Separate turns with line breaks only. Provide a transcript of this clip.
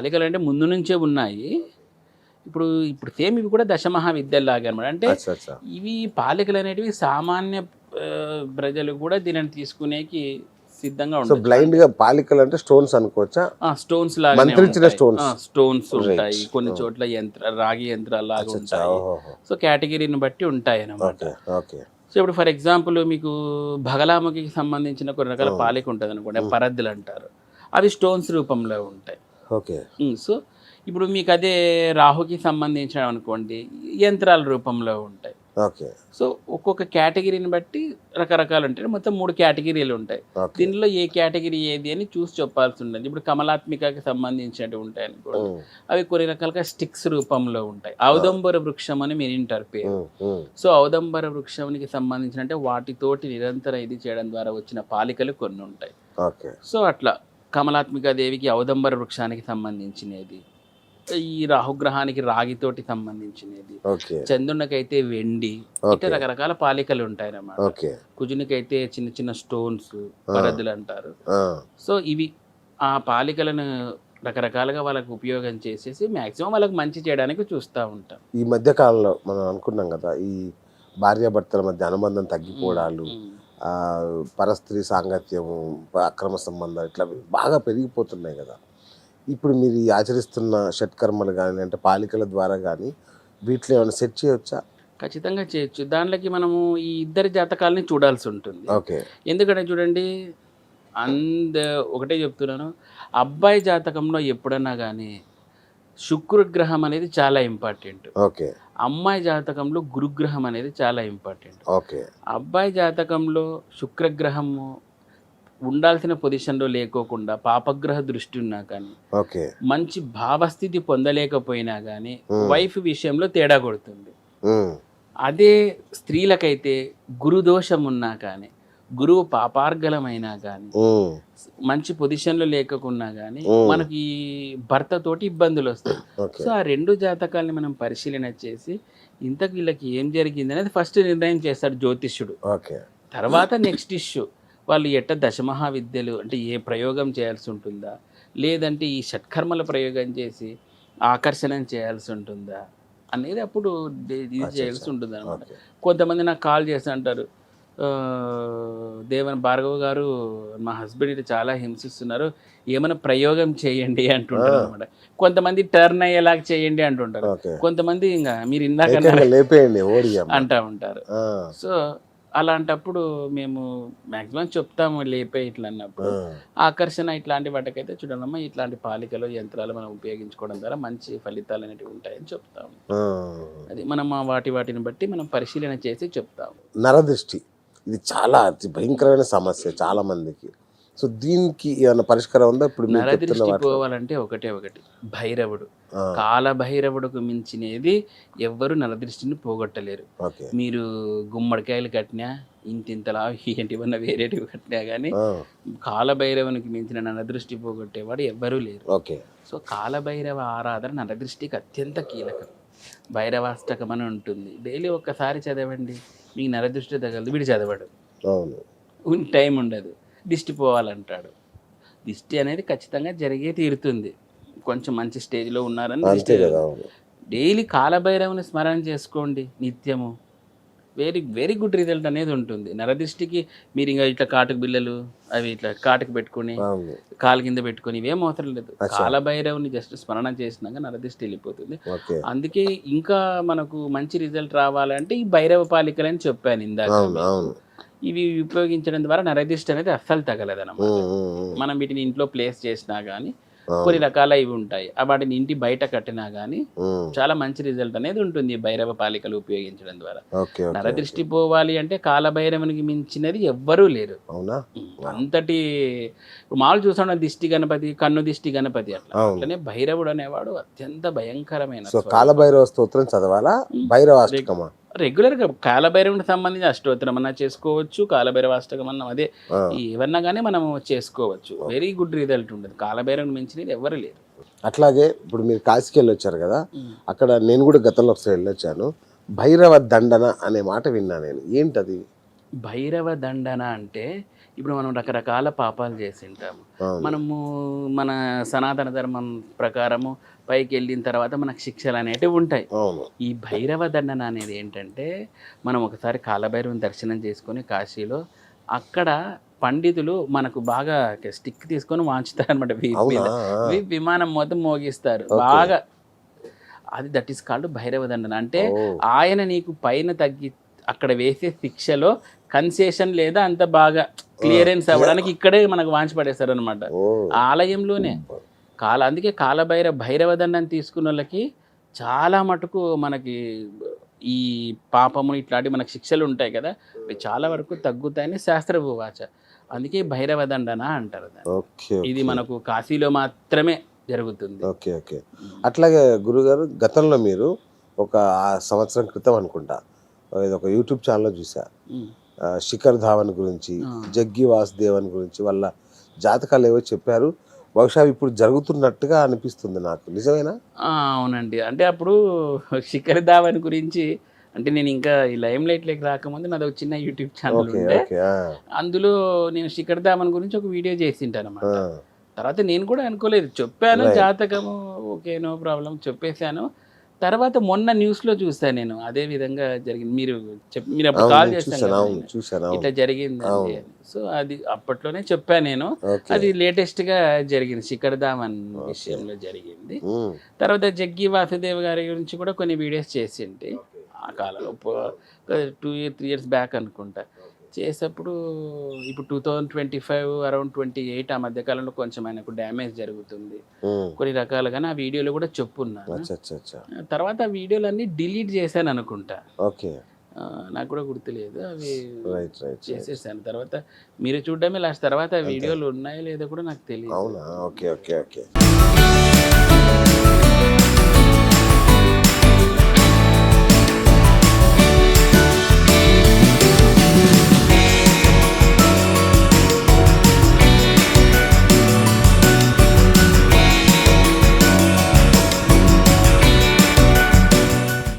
పాలికలు అంటే ముందు నుంచే ఉన్నాయి. ఇప్పుడు ఇప్పుడు సేమ్ ఇవి కూడా దశమహావిద్యలాగా అనమాట అంటే ఇవి పాలికలు అనేటివి సామాన్య ప్రజలు కూడా దీనిని తీసుకునేకి సిద్ధంగా ఉంటాయి
బ్లైండ్గా పాలికలు అంటే స్టోన్స్ అనుకోవచ్చా?
స్టోన్స్ లాగా. స్టోన్స్.
Right.
ఉంటాయి. కొన్ని చోట్ల యంత్ర రాగి యంత్రాలు లాగా ఉంటాయి. సో కేటగిరీని బట్టి ఉంటాయి అన్నమాట.
Okay okay.
సో ఇప్పుడు ఫర్ ఎగ్జాంపుల్ మీకు భగలాముఖికి సంబంధించిన కొన్ని రకాల పాలిక ఉంటుంది అనుకోండి పరద్దులు అంటారు. అవి స్టోన్స్ రూపంలో ఉంటాయి.
ఓకే.
సో ఇప్పుడు మీకు అదే రాహుకి సంబంధించిన అనుకోండి యంత్రాల రూపంలో ఉంటాయి.
ఓకే.
సో ఒక్కొక్క కేటగిరీని బట్టి రకరకాలు ఉంటాయి మొత్తం మూడు కేటగిరీలు ఉంటాయి దీనిలో ఏ కేటగిరీ ఏది అని చూసి చెప్పాల్సి ఉంటుంది ఇప్పుడు కమలాత్మికకి సంబంధించినవి ఉంటాయి అనుకోండి అవి కొన్ని రకాలుగా స్టిక్స్ రూపంలో ఉంటాయి. ఔదంబర వృక్షం అని మీరు వింటారు పేరు సో ఔదంబర వృక్షానికి సంబంధించిన అంటే వాటితోటి నిరంతరం ఇది చేయడం ద్వారా వచ్చిన పాలికలు కొన్ని ఉంటాయి
ఓకే.
సో అట్లా. కమలాత్మిక దేవికి ఔదంబర వృక్షానికి సంబంధించినది. ఈ రాహుగ్రహానికి రాగితోటి సంబంధించినది. చంద్రునికైతే వెండి
ఓకే.
రకరకాల పాలికలు ఉంటాయి అన్నమాట కుజునికైతే చిన్న చిన్న స్టోన్స్ పరద్దులు అంటారు. సో ఇవి ఆ పాలికలను రకరకాలుగా వాళ్ళకి ఉపయోగం చేసేసి మాక్సిమం వాళ్ళకి మంచి చేయడానికి చూస్తూ ఉంటాం.
ఈ మధ్య కాలంలో మనం అనుకున్నాం కదా ఈ భార్యాభర్తల మధ్య అనుబంధం తగ్గిపోవడాలు. పరస్త్రీ సాంగత్యము అక్రమ సంబంధాలు ఇట్లా బాగా పెరిగిపోతున్నాయి కదా. ఇప్పుడు మీరు ఈ ఆచరిస్తున్న షట్కర్మలు కానీ అంటే పాలికల ద్వారా కానీ వీటిలో ఏమైనా సెట్ చేయవచ్చా
ఖచ్చితంగా చేయొచ్చు. దాంట్లోకి మనము ఈ ఇద్దరి జాతకాలని చూడాల్సి ఉంటుంది.
ఓకే.
ఎందుకంటే చూడండి అంద ఒకటే చెప్తున్నాను. అబ్బాయి జాతకంలో ఎప్పుడన్నా కానీ శుక్రగ్రహం అనేది చాలా ఇంపార్టెంట్.
ఓకే.
అమ్మాయి జాతకంలో గురుగ్రహం అనేది చాలా ఇంపార్టెంట్.
ఓకే.
అబ్బాయి జాతకంలో శుక్రగ్రహము ఉండాల్సిన పొజిషన్లో లేకోకుండా పాపగ్రహ దృష్టి ఉన్నా కానీ
ఓకే.
మంచి భావస్థితి పొందలేకపోయినా కానీ. వైఫ్ విషయంలో తేడా కొడుతుంది. అదే స్త్రీలకైతే గురుదోషం ఉన్నా కానీ గురువు పాపార్గలమైనా కానీ మంచి పొజిషన్లో లేకుండా కానీ. మనకి ఈ భర్తతోటి ఇబ్బందులు వస్తాయి సో ఆ రెండు జాతకాలని మనం పరిశీలన చేసి ఇంతకు వీళ్ళకి ఏం జరిగింది అనేది ఫస్ట్ నిర్ణయం చేస్తాడు జ్యోతిష్యుడు. తర్వాత నెక్స్ట్ ఇష్యూ వాళ్ళు ఎట్ట దశమహావిద్యలు అంటే ఏ ప్రయోగం చేయాల్సి ఉంటుందా? లేదంటే ఈ షట్కర్మల ప్రయోగం చేసి ఆకర్షణం చేయాల్సి ఉంటుందా? అనేది అప్పుడు ఇది చేయాల్సి. ఉంటుంది అనమాట కొంతమంది నాకు కాల్ చేసి అంటారు "ఆ, దేవన్ భార్గవ్ గారు మా హస్బెండ్ ఇది చాలా హింసిస్తున్నారు. ఏమైనా ప్రయోగం చేయండి అంటుంటారు అనమాట కొంతమంది టర్న్ అయ్యేలాగా చేయండి అంటుంటారు. కొంతమంది ఇంకా మీరు ఇందాక అంటా ఉంటారు. సో అలాంటప్పుడు మేము మాక్సిమం చెప్తాము లేపే ఇట్లా అన్నప్పుడు ఆకర్షణ ఇట్లాంటి వాటికైతే చూడమ్మా ఇట్లాంటి పాలికలు యంత్రాలు మనం ఉపయోగించుకోవడం ద్వారా మంచి ఫలితాలు అనేటివి ఉంటాయని చెప్తాము. అది మనం వాటి వాటిని బట్టి మనం పరిశీలన చేసి చెప్తాము.
నరదృష్టి. ఇది చాలా అతి భయంకరమైన సమస్య చాలా మందికి. సో దీనికి ఏమైనా పరిష్కారం ఉందా? ఇప్పుడు
పోవాలంటే ఒకటే ఒకటి. భైరవుడు. కాల భైరవుడుకు మించినది ఎవ్వరు నరదృష్టిని పోగొట్టలేరు. మీరు గుమ్మడికాయలు కట్టినా ఇంతింతలా ఏంటివన్నా వేరేటివి కట్టినా కానీ కాలభైరవునికి మించిన నరదృష్టి పోగొట్టేవాడు ఎవ్వరూ లేరు.
ఓకే.
సో కాలభైరవ ఆరాధన నరదృష్టికి అత్యంత కీలకం. భైరవాష్టకం అని ఉంటుంది డైలీ ఒక్కసారి చదవండి మీకు నరదృష్టి తగలదు వీడు చదవడు. టైం ఉండదు. దిష్టి పోవాలంటాడు. దిష్టి అనేది ఖచ్చితంగా జరిగే తీరుతుంది. కొంచెం మంచి స్టేజ్లో ఉన్నారని దిష్టి డైలీ కాలభైరవుని స్మరణ చేసుకోండి నిత్యము. వెరీ వెరీ గుడ్ రిజల్ట్ అనేది ఉంటుంది. నరదృష్టికి మీరు ఇంకా ఇట్లా కాటుకు బిల్లలు అవి ఇట్లా కాటుకు పెట్టుకొని కాలు కింద పెట్టుకొని ఇవేం అవసరం లేదు. కాలభైరవుని జస్ట్ స్మరణ చేసినాక నరదిష్టి వెళ్ళిపోతుంది. అందుకే ఇంకా మనకు మంచి రిజల్ట్ రావాలంటే ఈ భైరవ పాలికలు అని చెప్పాను ఇందాక. ఇవి ఉపయోగించడం ద్వారా నరదిష్టి అనేది అస్సలు తగలదు అనమాట
ఉమ్, ఉమ్, ఉమ్.
మనం వీటిని ఇంట్లో ప్లేస్ చేసినా కానీ. కొన్ని రకాల ఇవి ఉంటాయి. వాటిని ఇంటి బయట కట్టినా
ఉమ్,
చాలా మంచి రిజల్ట్ అనేది ఉంటుంది భైరవ పాలికలు ఉపయోగించడం ద్వారా. నరదృష్టి పోవాలి అంటే కాలభైరవునికి మించినది ఎవ్వరూ లేరు. అంతటి మామూలు చూసాం దిష్టి గణపతి కన్ను దిష్టి గణపతి అట్లా. అట్లనే భైరవుడు అనేవాడు అత్యంత భయంకరమైన
కాలభైరవ స్తోత్రం చదవాలా? భైరవాష్టకమా?
రెగ్యులర్గా కాలభైరవునికి సంబంధించి అష్టోత్తరం అన్నా చేసుకోవచ్చు కాలభైరవ అష్టకం అన్నా అదే
ఆ,
ఏవన్నా కానీ మనం చేసుకోవచ్చు. వెరీ గుడ్ రిజల్ట్ ఉంటుంది కాలభైరవుని మించినది ఎవరు లేరు.
అట్లాగే ఇప్పుడు మీరు కాశీకి వెళ్ళి వచ్చారు కదా అక్కడ నేను కూడా గతంలో ఒకసారి వెళ్ళొచ్చాను. భైరవ దండన అనే మాట విన్నా నేను. ఏంటది?
భైరవ దండన అంటే ఇప్పుడు మనం రకరకాల పాపాలు చేసి ఉంటాము. మనము మన సనాతన ధర్మం ప్రకారము పైకి వెళ్ళిన తర్వాత మనకు శిక్షలు అనేటివి ఉంటాయి. ఈ భైరవ దండన అనేది ఏంటంటే మనం ఒకసారి కాలభైరవుని దర్శనం చేసుకొని కాశీలో అక్కడ పండితులు మనకు బాగా స్టిక్ తీసుకొని వాంచుతారు అనమాట విమానం మొత్తం మోగిస్తారు. బాగా అది దట్ ఈస్ కాల్డ్ భైరవ దండన. అంటే. ఆయన నీకు పైన తగ్గి అక్కడ వేసే శిక్షలో కన్సెషన్ లేదా అంత బాగా క్లియరెన్స్ అవ్వడానికి ఇక్కడే మనకు వాంచి పడేస్తారు అనమాట ఆలయంలోనే కాల అందుకే కాలభైర భైరవ దండం తీసుకున్న వాళ్ళకి చాలా మటుకు మనకి ఈ పాపము ఇట్లాంటి మనకి శిక్షలు ఉంటాయి కదా. అవి చాలా వరకు తగ్గుతాయని శాస్త్రపు వాచ అందుకే భైరవ దండన అంటారు ఇది మనకు కాశీలో మాత్రమే జరుగుతుంది.
Okay okay. అట్లాగే గురుగారు గతంలో మీరు ఒక సంవత్సరం క్రితం అనుకుంటా ఇది ఒక యూట్యూబ్ ఛానల్లో చూసా. శిఖర్ ధావన్ గురించి. జగ్గి వాసుదేవన్ గురించి వాళ్ళ జాతకాలు ఏవో చెప్పారు. బహుశా ఇప్పుడు జరుగుతున్నట్టుగా అనిపిస్తుంది నాకు. నిజమేనా?
ఆ, అవునండి. అంటే అప్పుడు శిఖర్ ధావన్ గురించి అంటే నేను ఇంకా ఈ లైమ్ లైట్లోకి రాకముందు నాది ఒక చిన్న యూట్యూబ్ ఛానల్ ఉండే. అందులో నేను శిఖర్ ధావన్ గురించి ఒక వీడియో చేసింటాను అనమాట తర్వాత నేను కూడా అనుకోలేదు. చెప్పాను. జాతకము ఓకే నో ప్రాబ్లం చెప్పేశాను. తర్వాత మొన్న న్యూస్లో చూసాను నేను. అదే విధంగా జరిగింది. మీరు మీరు అప్పుడు కాల్ చేశాను. ఇట్లా జరిగింది. సో అది అప్పట్లోనే చెప్పాను నేను. అది లేటెస్ట్గా జరిగింది. శిఖర్ ధావన్ విషయంలో జరిగింది. తర్వాత జగ్గి వాసుదేవ్ గారి గురించి కూడా కొన్ని వీడియోస్ చేసింటి. ఆ కాలంలో two year three years back అనుకుంటా. చేసేప్పుడు ఇప్పుడు two thousand twenty five around twenty eight ఆ మధ్య కాలంలో కొంచెం ఆయనకు డ్యామేజ్ జరుగుతుంది. కొన్ని రకాలుగానే ఆ వీడియోలో కూడా చెప్పున్నాను. తర్వాత ఆ వీడియోలన్నీ డిలీట్ చేశాను అనుకుంటా.
ఓకే.
నాకు కూడా గుర్తులేదు. అవి చేసేసాను. తర్వాత మీరు చూడడమే లాస్ట్. తర్వాత వీడియోలు ఉన్నాయో లేదో కూడా నాకు తెలియదు.
Okay okay okay.